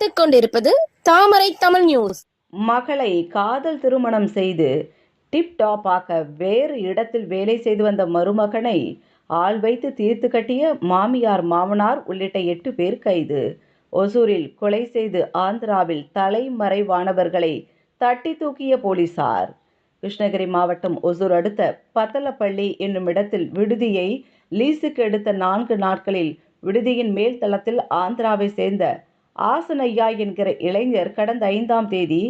பார்த்துக் கொண்டிருப்பது தாமரை தமிழ் நியூஸ் மகளை காதல் திருமணம் செய்து டிப் டாப் வேறு இடத்தில் வேலை செய்து வந்த மருமகனை ஆள் வைத்து தீர்த்து கட்டிய மாமியார் மாமனார் உள்ளிட்ட எட்டு பேர் கைது. ஒசூரில் கொலை செய்து ஆந்திராவில் தலைமறைவானவர்களை தட்டி தூக்கிய போலீசார். கிருஷ்ணகிரி மாவட்டம் ஒசூர் அடுத்த பத்தலப்பள்ளி என்னும் இடத்தில் விடுதியை லீஸுக்கு எடுத்த நான்கு நாட்களில் விடுதியின் மேல் தளத்தில் ஆந்திராவை சேர்ந்த ஆசனையா என்கிற இளைஞர் கடந்த ஐந்தாம் தேதி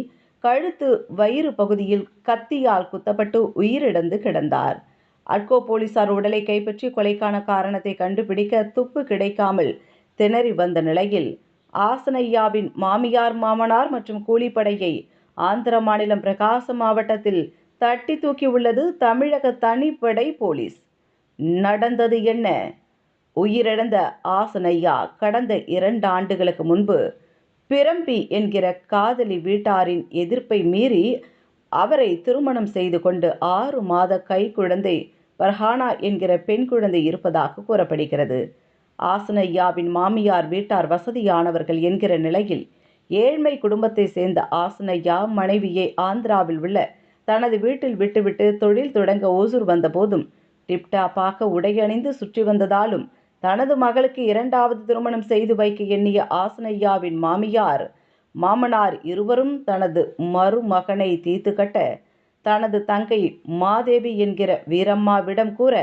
கழுத்து வயிறு பகுதியில் கத்தியால் குத்தப்பட்டு உயிரிழந்து கிடந்தார். அட்கோ போலீசார் உடலை கைப்பற்றி கொலைக்கான காரணத்தை கண்டுபிடிக்க துப்பு கிடைக்காமல் திணறி வந்த நிலையில் ஆசனையாவின் மாமியார் மாமனார் மற்றும் கூலிப்படையை ஆந்திர மாநிலம் பிரகாசம் மாவட்டத்தில் தட்டி தூக்கியுள்ளது தமிழக தனிப்படை போலீஸ். நடந்தது என்ன? உயிரிழந்த ஆசனையா? கடந்த இரண்டு ஆண்டுகளுக்கு முன்பு பிரம்பி என்கிற காதலி வீட்டாரின் எதிர்ப்பை மீறி அவரை திருமணம் செய்து கொண்டு ஆறு மாத கை குழந்தை பர்ஹானா என்கிற பெண் குழந்தை இருப்பதாக கூறப்படுகிறது. ஆசனையாவின் மாமியார் வீட்டார் வசதியானவர்கள் என்கிற நிலையில் ஏழ்மை குடும்பத்தை சேர்ந்த ஆசனையா மனைவியை ஆந்திராவில் உள்ள தனது வீட்டில் விட்டுவிட்டு தொழில் தொடங்க ஓசூர் வந்தபோதும் டிப்டாப்பாக உடையணிந்து சுற்றி வந்ததாலும் தனது மகளுக்கு இரண்டாவது திருமணம் செய்து வைக்க எண்ணிய ஆசனையாவின் மாமியார் மாமனார் இருவரும் தனது மருமகனை தீர்த்து கட்ட தனது தங்கை மாதேவி என்கிற வீரம்மாவிடம் கூற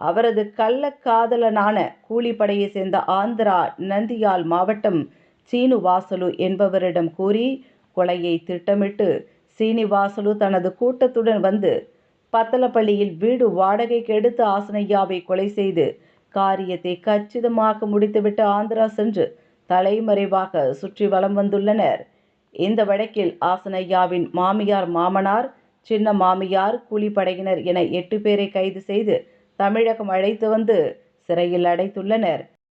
அவரது கள்ளக்காதலனான கூலிப்படையை சேர்ந்த ஆந்திரா நந்தியால் மாவட்டம் சீனுவாசலு என்பவரிடம் கூறி கொலையை திட்டமிட்டு சீனிவாசலு தனது கூட்டத்துடன் வந்து பத்தலப்பள்ளியில் வீடு வாடகைக்கு எடுத்து ஆசனையாவை கொலை செய்து காரியத்தை கச்சிதமாக முடித்துவிட்டு ஆந்திரா சென்று தலைமறைவாக சுற்றி வலம் வந்துள்ளனர். இந்த வழக்கில் ஆசனையாவின் மாமியார் மாமனார் சின்ன மாமியார் கூலிப்படையினர் என எட்டு பேரை கைது செய்து தமிழகம் அழைத்து வந்து சிறையில் அடைத்துள்ளனர்.